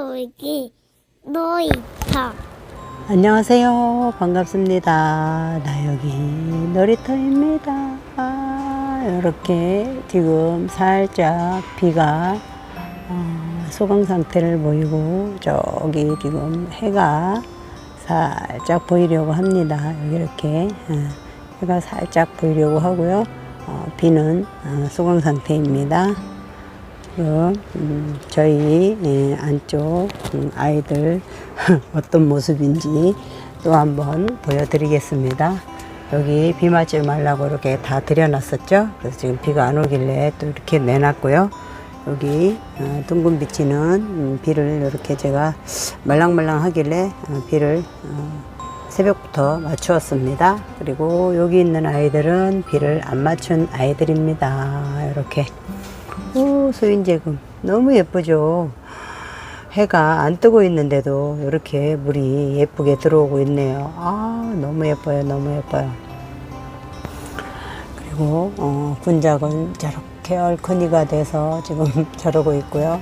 놀기 놀이터 안녕하세요. 반갑습니다. 나 여기 놀이터입니다. 아, 이렇게 지금 살짝 비가 어, 소강 상태를 보이고 저기 지금 해가 살짝 보이려고 합니다. 여기 이렇게 어, 해가 살짝 보이려고 하고요. 어, 비는 어, 소강 상태입니다. 지금 음, 저희 예, 안쪽 음, 아이들 어떤 모습인지 또 한번 보여드리겠습니다. 여기 비 맞지 말라고 이렇게 다 들여놨었죠. 그래서 지금 비가 안 오길래 또 이렇게 내놨고요. 여기 어, 둥근 비치는 음, 비를 이렇게 제가 말랑말랑 하길래 어, 비를 어, 새벽부터 맞추었습니다. 그리고 여기 있는 아이들은 비를 안 맞춘 아이들입니다. 이렇게 오, 소인제금. 너무 예쁘죠? 해가 안 뜨고 있는데도 이렇게 물이 예쁘게 들어오고 있네요. 아, 너무 예뻐요. 너무 예뻐요. 그리고, 어, 군작은 저렇게 얼큰이가 돼서 지금 저러고 있고요.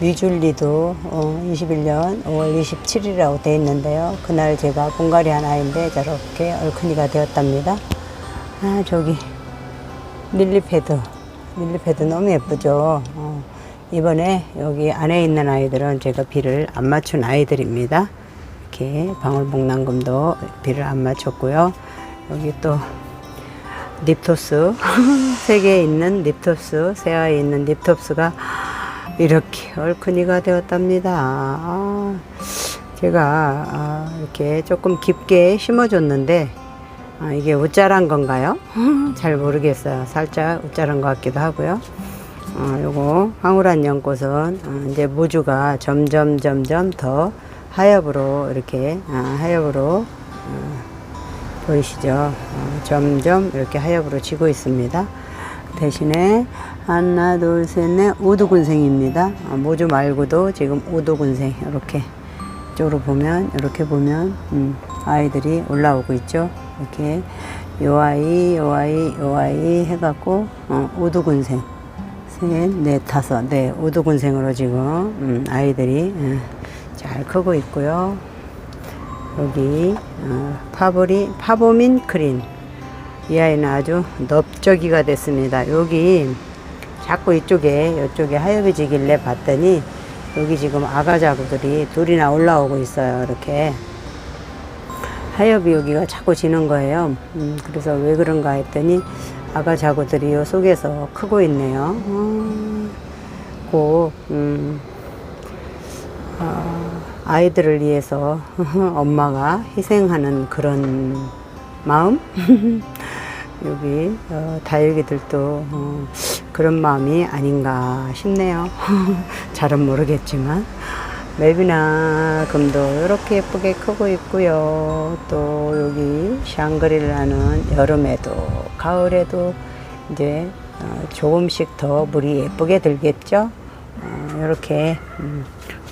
미줄리도 어, 21년 5월 27일이라고 돼 있는데요. 그날 제가 분갈이 한 아이인데 저렇게 얼큰이가 되었답니다. 아, 저기, 릴리패드. 밀리패드 너무 예쁘죠. 어, 이번에 여기 안에 있는 아이들은 제가 비를 안 맞춘 아이들입니다. 이렇게 방울복랑금도 비를 안 맞췄고요. 여기 또 립토스 세 개에 있는 립토스 세아에 있는 립토스가 이렇게 얼큰이가 되었답니다. 아, 제가 아, 이렇게 조금 깊게 심어줬는데 아, 이게 우짜란 건가요? 잘 모르겠어요. 살짝 우짜란 것 같기도 하고요. 어, 요거 황홀한 연꽃은 어, 이제 모주가 점점 점점 더 하엽으로 이렇게 아, 하엽으로 어, 보이시죠? 어, 점점 이렇게 하엽으로 지고 있습니다. 대신에 하나 둘 셋 넷 오두군생입니다. 어, 모주 말고도 지금 오두군생 이렇게 이쪽으로 보면 이렇게 보면 음, 아이들이 올라오고 있죠. 이렇게 요 아이, 요 아이, 요 아이 해갖고 어, 오두군생 셋, 넷, 다섯, 네 오두군생으로 지금 음, 아이들이 음, 잘 크고 있고요. 여기 어, 파보리 파보민 크린 이 아이는 아주 넓적이가 됐습니다. 여기 자꾸 이쪽에 이쪽에 하얘지길래 봤더니 여기 지금 아가 자구들이 둘이나 올라오고 있어요. 이렇게 하엽이 여기가 자꾸 지는 거예요. 음, 그래서 왜 그런가 했더니 아가 자구들이 요 속에서 크고 있네요. 음, 꼭 음, 어, 아이들을 위해서 엄마가 희생하는 그런 마음? 여기 어, 다육이들도 어, 그런 마음이 아닌가 싶네요. 잘은 모르겠지만 맵이나 금도 이렇게 예쁘게 크고 있고요. 또 여기 샹그릴라는 여름에도 가을에도 이제 어, 조금씩 더 물이 예쁘게 들겠죠. 어, 이렇게 음.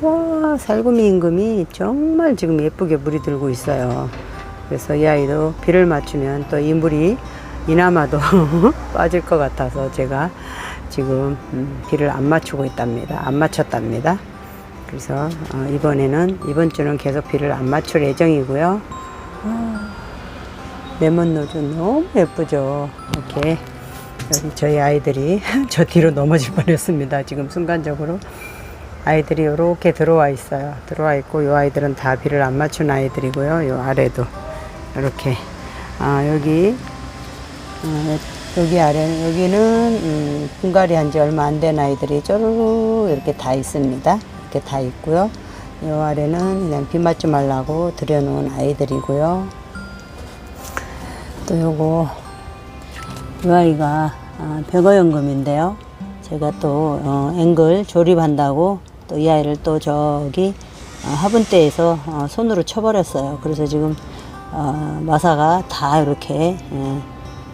와 살구미 임금이 정말 지금 예쁘게 물이 들고 있어요. 그래서 이 아이도 비를 맞추면 또 이 물이 이나마도 빠질 것 같아서 제가 지금 음, 비를 안 맞추고 있답니다. 안 맞췄답니다. 그래서 어, 이번에는 이번 주는 계속 비를 안 맞출 예정이고요. 아, 레몬 노즈 너무 예쁘죠. 이렇게 여기 저희 아이들이 저 뒤로 넘어질 뻔했습니다. 지금 순간적으로 아이들이 이렇게 들어와 있어요. 들어와 있고 이 아이들은 다 비를 안 맞춘 아이들이고요. 이 아래도 이렇게 아 여기 어, 여기 아래 여기는 음, 분갈이 한 지 얼마 안 된 아이들이 쪼르르 이렇게 다 있습니다. 이렇게 다 있고요. 이 아래는 그냥 비 맞지 말라고 들여놓은 아이들이고요. 또 요거 이 아이가 아, 백어연금인데요. 제가 또 어, 앵글 조립한다고 또 이 아이를 또 저기 어, 화분대에서 어, 손으로 쳐버렸어요. 그래서 지금 어, 마사가 다 이렇게 예,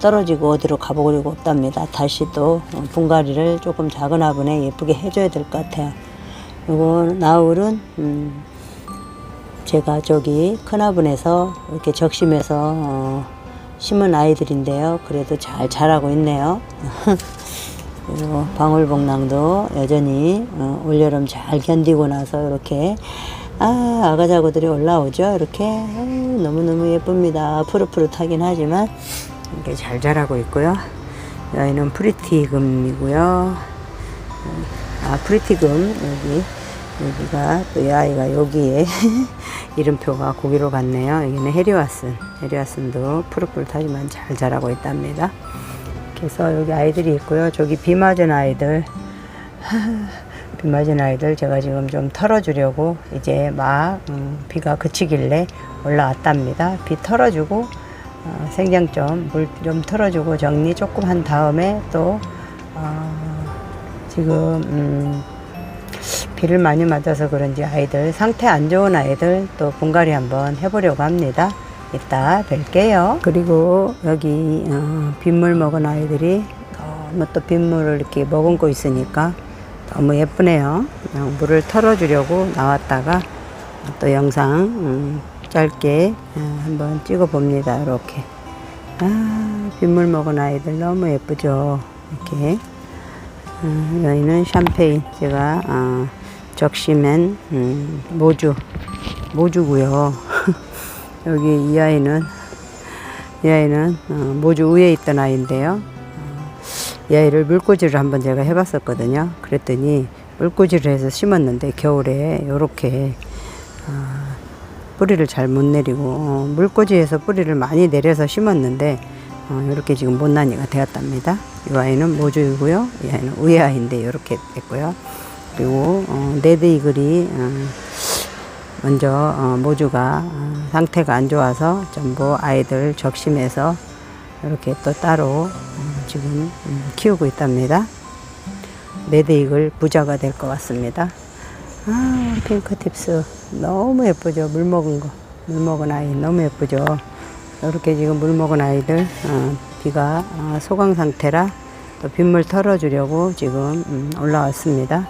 떨어지고 어디로 가보려고 없답니다. 다시 또 어, 분갈이를 조금 작은 화분에 예쁘게 해줘야 될 것 같아요. 요거 나울은 음, 제가 저기 큰 화분에서 이렇게 적심해서 어, 심은 아이들인데요. 그래도 잘 자라고 있네요. 그리고 방울복랑도 여전히 어, 올여름 잘 견디고 나서 이렇게 아 아가자구들이 올라오죠. 이렇게 아유, 너무너무 예쁩니다. 푸릇푸릇하긴 하지만 이렇게 잘 자라고 있고요. 여기는 프리티금이고요. 아 프리티금 여기 여기가 또 이 아이가 여기에 이름표가 고기로 갔네요. 여기는 헤리와슨 헤리와슨도 푸릇푸릇하지만 잘 자라고 있답니다. 그래서 여기 아이들이 있고요. 저기 비 맞은 아이들 비 맞은 아이들 제가 지금 좀 털어주려고 이제 막 음, 비가 그치길래 올라왔답니다. 비 털어주고 어, 생장점 물 좀 털어주고 정리 조금 한 다음에 또 어, 지금 음, 비를 많이 맞아서 그런지 아이들 상태 안 좋은 아이들 또 분갈이 한번 해보려고 합니다. 이따 뵐게요. 그리고 여기 어, 빗물 먹은 아이들이 너무 또 빗물을 이렇게 머금고 있으니까 너무 예쁘네요. 그냥 물을 털어주려고 나왔다가 또 영상 음, 짧게 어, 한번 찍어봅니다. 이렇게 아, 빗물 먹은 아이들 너무 예쁘죠. 이렇게 음, 여기는 샴페인 제가 어, 적시맨 음, 모주 모주고요. 여기 이 아이는 이 아이는 어, 모주 위에 있던 아이인데요. 어, 이 아이를 물꽂이를 한번 제가 해봤었거든요. 그랬더니 물꽂이를 해서 심었는데 겨울에 이렇게 어, 뿌리를 잘 못 내리고 어, 물꽂이에서 뿌리를 많이 내려서 심었는데 어, 이렇게 지금 못난이가 되었답니다. 이 아이는 모주이고요. 이 아이는 우에 아이인데 이렇게 됐고요. 그리고 어, 레드 이글이 어, 먼저 어, 모주가 어, 상태가 안 좋아서 전부 아이들 적심해서 이렇게 또 따로 어, 지금 음, 키우고 있답니다. 레드 이글 부자가 될 것 같습니다. 아, 핑크 팁스 너무 예쁘죠. 물 먹은 거, 물 먹은 아이 너무 예쁘죠. 이렇게 지금 물 먹은 아이들 어, 비가 어, 소강 상태라 또 빗물 털어주려고 지금 음, 올라왔습니다.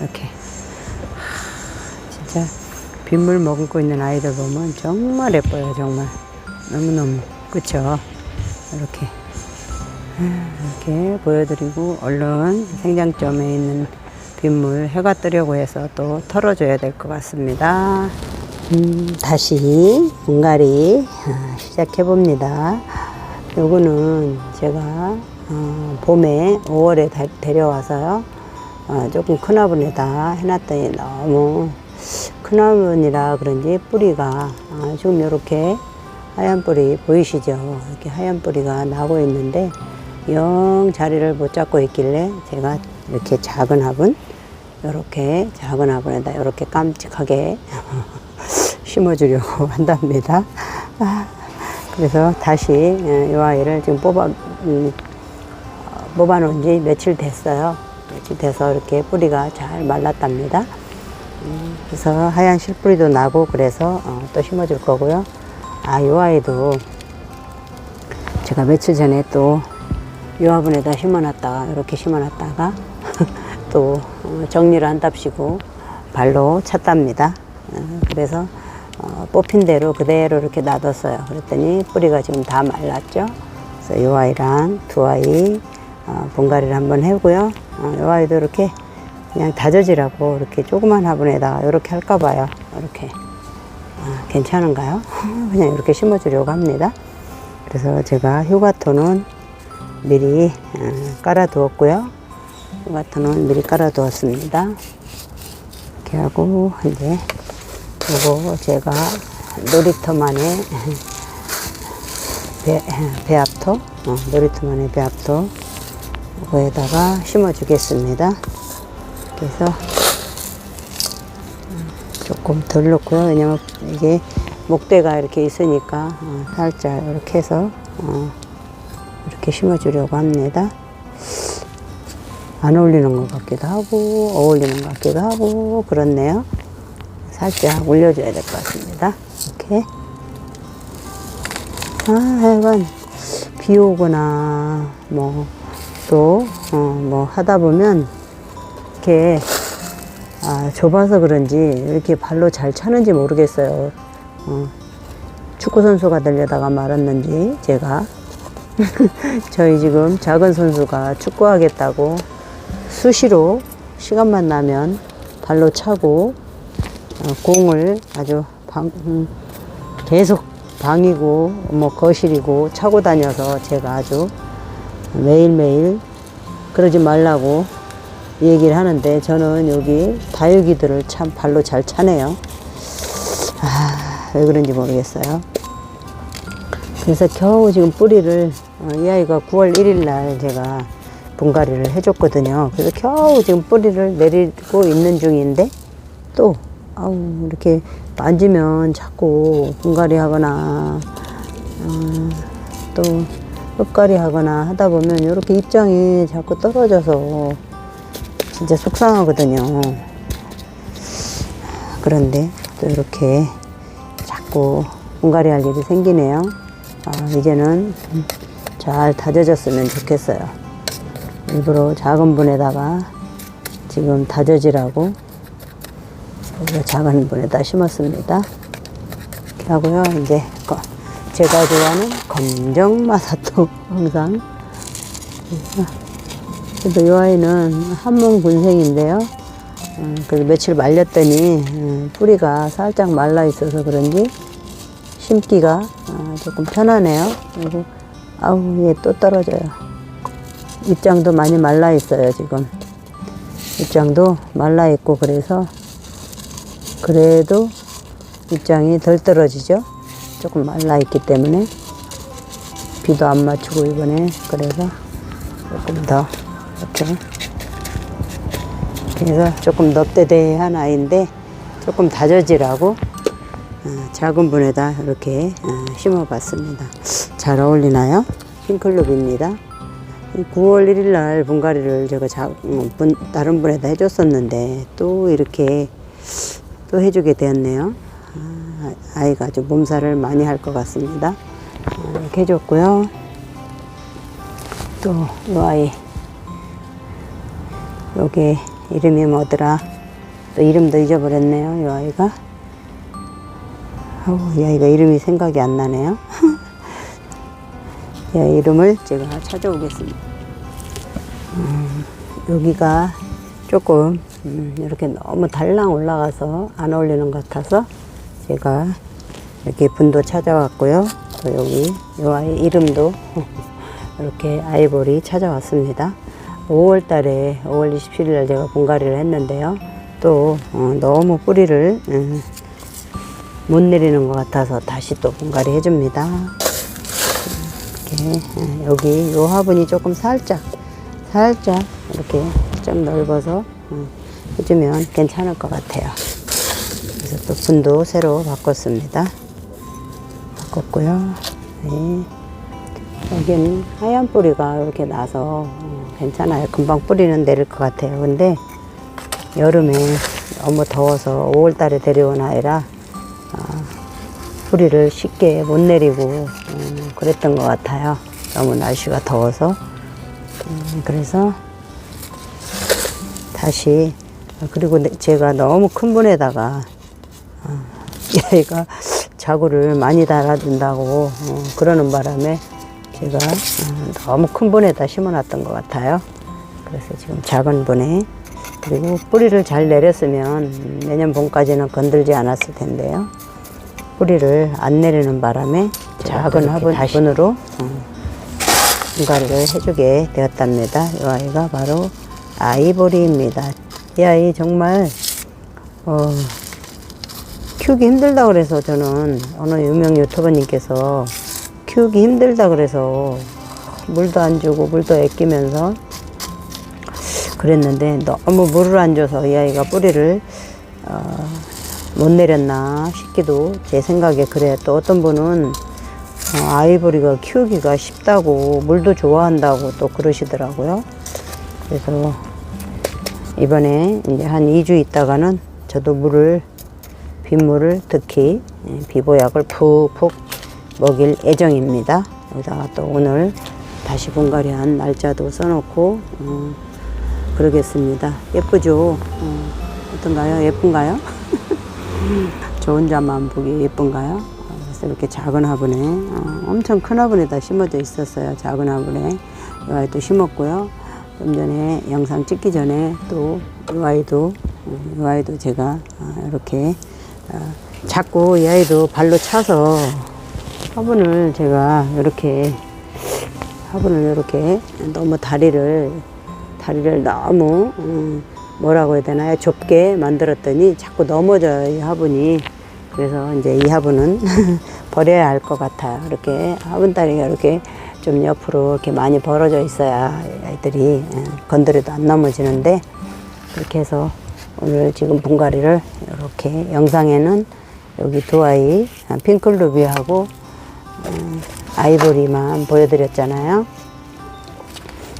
이렇게 하, 진짜 빗물 머금고 있는 아이들 보면 정말 예뻐요. 정말 너무너무 그쵸? 이렇게 아, 이렇게 보여드리고 얼른 생장점에 있는 빗물 해가 뜨려고 해서 또 털어줘야 될 것 같습니다. 음, 다시 분갈이 아, 시작해 봅니다. 요거는 제가 어, 봄에 5월에 다- 데려와서요. 어, 조금 큰 화분에다 해놨더니 너무 큰 화분이라 그런지 뿌리가 아, 지금 이렇게 하얀 뿌리 보이시죠? 이렇게 하얀 뿌리가 나고 있는데 영 자리를 못 잡고 있길래 제가 이렇게 작은 화분 이렇게 작은 화분에다 이렇게 깜찍하게 심어주려고 한답니다. 아, 그래서 다시 예, 이 아이를 지금 뽑아 음, 어, 뽑아놓은 지 며칠 됐어요. 며칠 돼서 이렇게 뿌리가 잘 말랐답니다. 음, 그래서 하얀 실뿌리도 나고 그래서 어, 또 심어줄 거고요. 아, 이 아이도 제가 며칠 전에 또 유화분에다 심어놨다가 이렇게 심어놨다가 또 어, 정리를 한답시고 발로 찼답니다. 어, 그래서 어, 뽑힌 대로 그대로 이렇게 놔뒀어요. 그랬더니 뿌리가 지금 다 말랐죠. 그래서 이 아이랑 두 아이 어, 분갈이를 한번 해고요. 어, 이 아이도 이렇게 그냥 다져지라고 이렇게 조그만 화분에다가 이렇게 할까 봐요. 이렇게 아, 괜찮은가요? 그냥 이렇게 심어주려고 합니다. 그래서 제가 휴가토는 미리 어, 깔아두었고요. 휴가토는 미리 깔아두었습니다. 이렇게 하고 이제 요거 제가 놀이터만의 배, 배합토, 어, 놀이터만의 배합토 이거에다가 심어주겠습니다. 그래서 조금 덜 넣고요. 왜냐면 이게 목대가 이렇게 있으니까 어, 살짝 이렇게 해서 어, 이렇게 심어주려고 합니다. 안 어울리는 것 같기도 하고 어울리는 것 같기도 하고 그렇네요. 살짝 올려줘야 될 것 같습니다. 이렇게 아 하여간 비 오거나 뭐 또 어, 뭐 하다 보면 이렇게 아, 좁아서 그런지 이렇게 발로 잘 차는지 모르겠어요. 어, 축구 선수가 되려다가 말았는지 제가 저희 지금 작은 선수가 축구하겠다고 수시로 시간만 나면 발로 차고 어, 공을 아주 방, 음, 계속 방이고 뭐 거실이고 차고 다녀서 제가 아주 매일매일 그러지 말라고 얘기를 하는데 저는 여기 다육이들을 참 발로 잘 차네요. 아, 왜 그런지 모르겠어요. 그래서 겨우 지금 뿌리를 어, 이 아이가 9월 1일 날 제가 분갈이를 해줬거든요. 그래서 겨우 지금 뿌리를 내리고 있는 중인데 또 아우 이렇게 만지면 자꾸 분갈이 하거나 어, 또 흙갈이 하거나 하다 보면 이렇게 입장이 자꾸 떨어져서 진짜 속상하거든요. 그런데 또 이렇게 자꾸 분갈이 할 일이 생기네요. 아, 이제는 잘 다져졌으면 좋겠어요. 일부러 작은 분에다가 지금 다져지라고 작은 분에다 심었습니다. 이렇게 하고요. 이제 거- 제가 좋아하는 검정 마사토 항상 그래도 이 아이는 한몸 군생인데요. 음, 그래서 며칠 말렸더니 음, 뿌리가 살짝 말라 있어서 그런지 심기가 어, 조금 편하네요. 그리고 아우 얘 또 떨어져요. 입장도 많이 말라 있어요 지금. 입장도 말라 있고 그래서 그래도 입장이 덜 떨어지죠. 조금 말라 있기 때문에 비도 안 맞추고 이번에 그래서 조금 더 이렇게 그래서 조금 넙대대한 아이인데 조금 다져지라고 어, 작은 분에다 이렇게 어, 심어봤습니다. 잘 어울리나요? 핑클럽입니다. 9월 1일 날 분갈이를 제가 자, 음, 분- 다른 분에다 해줬었는데 또 이렇게 또 해주게 되었네요. 아, 아이가 아주 몸살을 많이 할 것 같습니다. 어, 이렇게 해줬고요. 또이 아이 요게 이름이 뭐더라? 또 이름도 잊어버렸네요. 이 아이가. 아우, 이 아이가 이름이 생각이 안 나네요. 이 아이 이름을 제가 찾아오겠습니다. 음, 여기가 조금 음, 이렇게 너무 달랑 올라가서 안 어울리는 것 같아서 제가 이렇게 분도 찾아왔고요. 또 여기 이 아이 이름도 이렇게 아이보리 찾아왔습니다. 5월 달에 5월 27일 날 제가 분갈이를 했는데요. 또 어, 너무 뿌리를 음, 못 내리는 것 같아서 다시 또 분갈이 해줍니다. 이렇게 예, 여기 요 화분이 조금 살짝 살짝 이렇게 좀 넓어서 어, 해주면 괜찮을 것 같아요. 분도 새로 바꿨습니다. 바꿨고요. 네. 여기는 하얀 뿌리가 이렇게 나서 어, 괜찮아요. 금방 뿌리는 내릴 것 같아요. 근데 여름에 너무 더워서 5월 달에 데려온 아이라 아, 뿌리를 쉽게 못 내리고 음, 그랬던 것 같아요. 너무 날씨가 더워서 음, 그래서 다시 아, 그리고 내- 제가 너무 큰 분에다가 아, 이 아이가 자구를 많이 달아준다고 어, 그러는 바람에 제가 어, 너무 큰 분에다 심어놨던 것 같아요. 그래서 지금 작은 분에 그리고 뿌리를 잘 내렸으면 내년 봄까지는 건들지 않았을 텐데요. 뿌리를 안 내리는 바람에 작은 화분 화분으로 어, 분갈이를 해주게 되었답니다. 이 아이가 바로 아이보리입니다. 이 아이 정말 어, 키우기 힘들다 그래서 저는 어느 유명 유튜버님께서 키우기 힘들다 그래서 물도 안 주고 물도 아끼면서 그랬는데 너무 물을 안 줘서 이 아이가 뿌리를 어, 못 내렸나 싶기도 제 생각에 그래 또 어떤 분은 어, 아이보리가 키우기가 쉽다고 물도 좋아한다고 또 그러시더라고요. 그래서 이번에 이제 한 2주 있다가는 저도 물을 빗물을 특히 예, 비보약을 푹푹 먹일 예정입니다. 여기다가 또 오늘 다시 분갈이한 날짜도 써놓고 어, 그러겠습니다. 예쁘죠? 어, 어떤가요? 예쁜가요? 저 혼자만 보기 예쁜가요? 어, 그래서 이렇게 작은 화분에 어, 엄청 큰 화분에다 심어져 있었어요. 작은 화분에 이 아이도 심었고요. 좀 전에 영상 찍기 전에 또 이 아이도 어, 이 아이도 제가 어, 이렇게 어, 자꾸 이 아이도 발로 차서 화분을 제가 이렇게 화분을 이렇게 너무 다리를 다리를 너무 음, 뭐라고 해야 되나요 좁게 만들었더니 자꾸 넘어져요 이 화분이. 그래서 이제 이 화분은 버려야 할 것 같아요 이렇게 화분 다리가 이렇게 좀 옆으로 이렇게 많이 벌어져 있어야 아이들이 예, 건드려도 안 넘어지는데 그렇게 해서 오늘 지금 분갈이를 이렇게 영상에는 여기 두 아이 핑클루비하고 음, 아이보리만 보여드렸잖아요.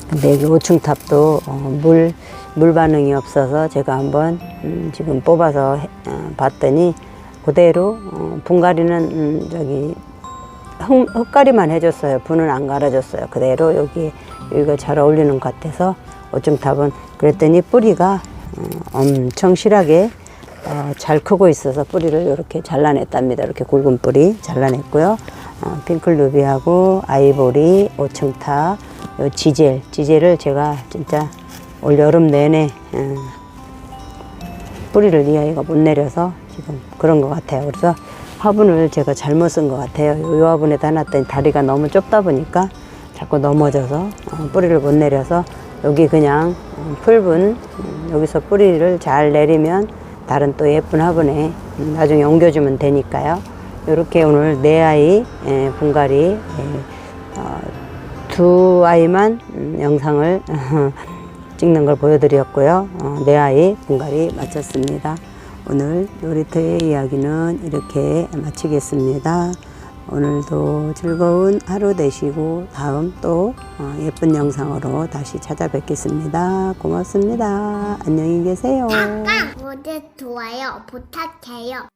근데 여기 5층 탑도 어, 물, 물 반응이 없어서 제가 한번 음, 지금 뽑아서 해- 어, 봤더니 그대로 어, 분갈이는 음, 저기 흙, 흙가리만 해줬어요. 분은 안 갈아줬어요. 그대로 여기 여기가 잘 어울리는 것 같아서 5층탑은 그랬더니 뿌리가 어, 엄청 실하게 어, 잘 크고 있어서 뿌리를 이렇게 잘라냈답니다. 이렇게 굵은 뿌리 잘라냈고요. 어, 핑클 루비하고 아이보리, 오층타, 요 지젤, 지젤을 제가 진짜 올 여름 내내 어, 뿌리를 이 아이가 못 내려서 지금 그런 것 같아요. 그래서 화분을 제가 잘못 쓴 것 같아요. 이 화분에다 놨더니 다리가 너무 좁다 보니까 자꾸 넘어져서 어, 뿌리를 못 내려서 여기 그냥 음, 풀분 음, 여기서 뿌리를 잘 내리면 다른 또 예쁜 화분에 음, 나중에 옮겨주면 되니까요. 이렇게 오늘 네 아이 예, 분갈이 예, 어, 두 아이만 음, 영상을 찍는 걸 보여드렸고요. 어, 네 아이 분갈이 마쳤습니다. 오늘 놀이터의 이야기는 이렇게 마치겠습니다. 오늘도 즐거운 하루 되시고 다음 또 어, 예쁜 영상으로 다시 찾아뵙겠습니다. 고맙습니다. 안녕히 계세요. 모두 좋아요 부탁해요.